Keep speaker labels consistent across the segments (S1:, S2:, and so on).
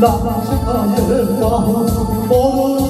S1: Dağ çıkayım dağ, olur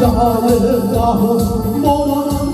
S1: cehalet dahu Molanın